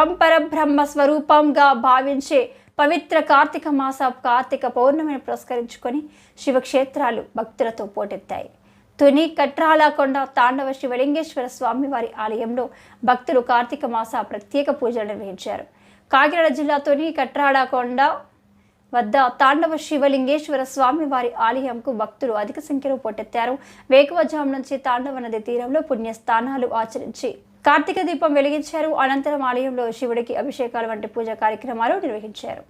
పంపరబ్రహ్మ స్వరూపంగా భావించే పవిత్ర కార్తీక మాస కార్తీక పౌర్ణమిని పురస్కరించుకొని శివక్షేత్రాలు భక్తులతో పోటెత్తాయి. తుని కట్రాలకొండ తాండవ శివలింగేశ్వర స్వామి వారి ఆలయంలో భక్తులు కార్తీక మాస ప్రత్యేక పూజలు నిర్వహించారు. కాకినాడ జిల్లాతోని కట్రాడకొండ వద్ద తాండవ శివలింగేశ్వర స్వామి వారి ఆలయంకు భక్తులు అధిక సంఖ్యలో పోటెత్తారు. వేకువజాం నుంచి తాండవ నది తీరంలో పుణ్యస్థానాలు ఆచరించి కార్తీక దీపం వెలిగించారు. అనంతరం ఆలయంలో శివుడికి అభిషేకాలు వంటి పూజా కార్యక్రమాలు నిర్వహించారు.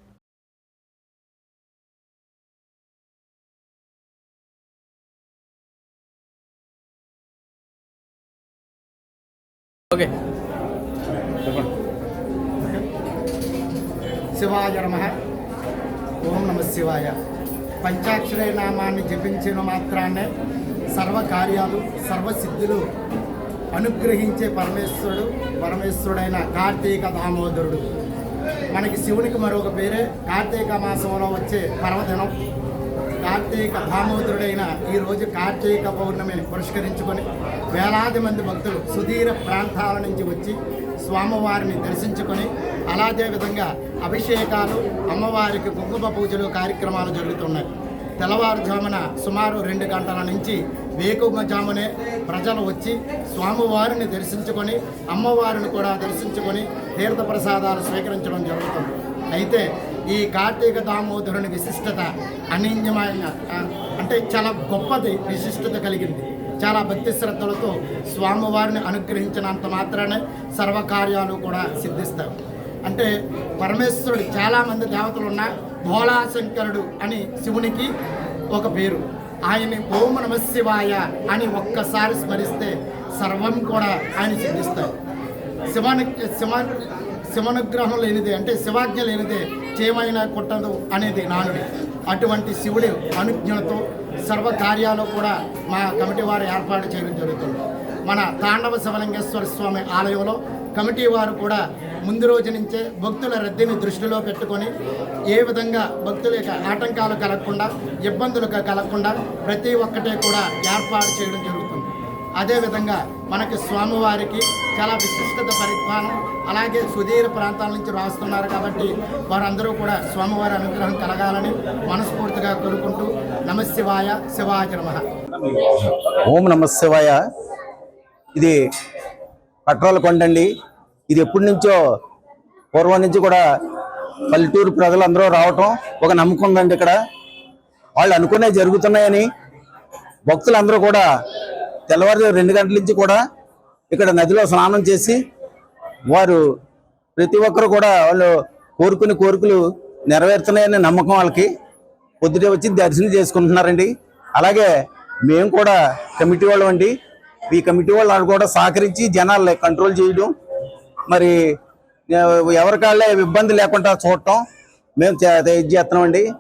ఓకే. చెప్పండి శివాయ నమ. ఓం నమ శివాయ. పంచాక్షర నామాన్ని జపించిన మాత్రాన్నే సర్వ కార్యాలు సర్వసిద్ధులు అనుగ్రహించే పరమేశ్వరుడు పరమేశ్వరుడైన కార్తీక దామోదరుడు. మనకి శివునికి మరొక పేరే కార్తీక మాసంలో వచ్చే పర్వదినం. కార్తీక దామోదరుడైన ఈరోజు కార్తీక పౌర్ణమిని పురస్కరించుకొని వేలాది మంది భక్తులు సుదీర ప్రాంతాల నుంచి వచ్చి స్వామివారిని దర్శించుకొని అలాగే విధంగా అభిషేకాలు అమ్మవారికి కుంకుమ పూజలు కార్యక్రమాలు జరుగుతున్నాయి. తెల్లవారుజామున సుమారు రెండు గంటల నుంచి వేకువజామునే ప్రజలు వచ్చి స్వామివారిని దర్శించుకొని అమ్మవారిని కూడా దర్శించుకొని తీర్థ ప్రసాదాలు స్వీకరించడం జరుగుతుంది. అయితే ఈ కార్తీక దామోదరుని విశిష్టత అనన్యమైన అంటే చాలా గొప్పది విశిష్టత కలిగింది. చాలా భక్తి శ్రద్ధలతో స్వామివారిని అనుగ్రహించినంత మాత్రానే సర్వకార్యాలు కూడా సిద్ధిస్తాయి. అంటే పరమేశ్వరుడు చాలామంది దేవతలు ఉన్న భోళాశంకరుడు అని శివునికి ఒక పేరు. ఆయన్ని ఓం నమ శివాయ అని ఒక్కసారి స్మరిస్తే సర్వం కూడా ఆయన సిద్ధిస్తాయి శివాని శివ శివనుగ్రహం లేనిదే అంటే శివాజ్ఞ లేనిదే చేయమైనా కొట్టదు అనేది నానుడి. అటువంటి శివుడి అనుజ్ఞలతో సర్వ కార్యాలు కూడా మా కమిటీ వారు ఏర్పాటు చేయడం జరుగుతుంది. మన తాండవ శివలింగేశ్వర స్వామి ఆలయంలో కమిటీ వారు కూడా ముందు రోజు నుంచే భక్తుల రద్దీని దృష్టిలో పెట్టుకొని ఏ విధంగా భక్తుల యొక్క ఆటంకాలు కలగకుండా ఇబ్బందులు కలగకుండా ప్రతి ఒక్కటే కూడా ఏర్పాటు చేయడం జరుగుతుంది. అదేవిధంగా మనకి స్వామివారికి చాలా విశిష్టత పరిజ్ఞానం అలాగే సుదీర ప్రాంతాల నుంచి రాస్తున్నారు కాబట్టి వారందరూ కూడా స్వామివారి అనుగ్రహం కలగాలని మనస్ఫూర్తిగా కోరుకుంటూ నమశివాయ శివాయ నమః. ఓం నమశివాయ ఇది పెట్రోల్ కొండండి. ఇది ఎప్పటి నుంచో పూర్వం నుంచి కూడా పల్లెటూరు ప్రజలందరూ రావటం ఒక నమ్మకం ఉందండి ఇక్కడ. వాళ్ళు అనుకునే జరుగుతున్నాయని భక్తులందరూ కూడా తెల్లవారు రెండు గంటల నుంచి కూడా ఇక్కడ నదిలో స్నానం చేసి వారు ప్రతి ఒక్కరు కూడా వాళ్ళు కోరుకునే కోరికలు నెరవేరుతున్నాయనే నమ్మకం వాళ్ళకి. పొద్దుటే వచ్చి దర్శనం చేసుకుంటున్నారండి. అలాగే మేము కూడా కమిటీ వాళ్ళం అండి. ఈ కమిటీ వాళ్ళు కూడా సహకరించి జనాలు కంట్రోల్ చేయడం మరి ఎవరికాళ్ళే ఇబ్బంది లేకుండా చూడటం. మేము చే- ఇది చేస్తున్నామండి.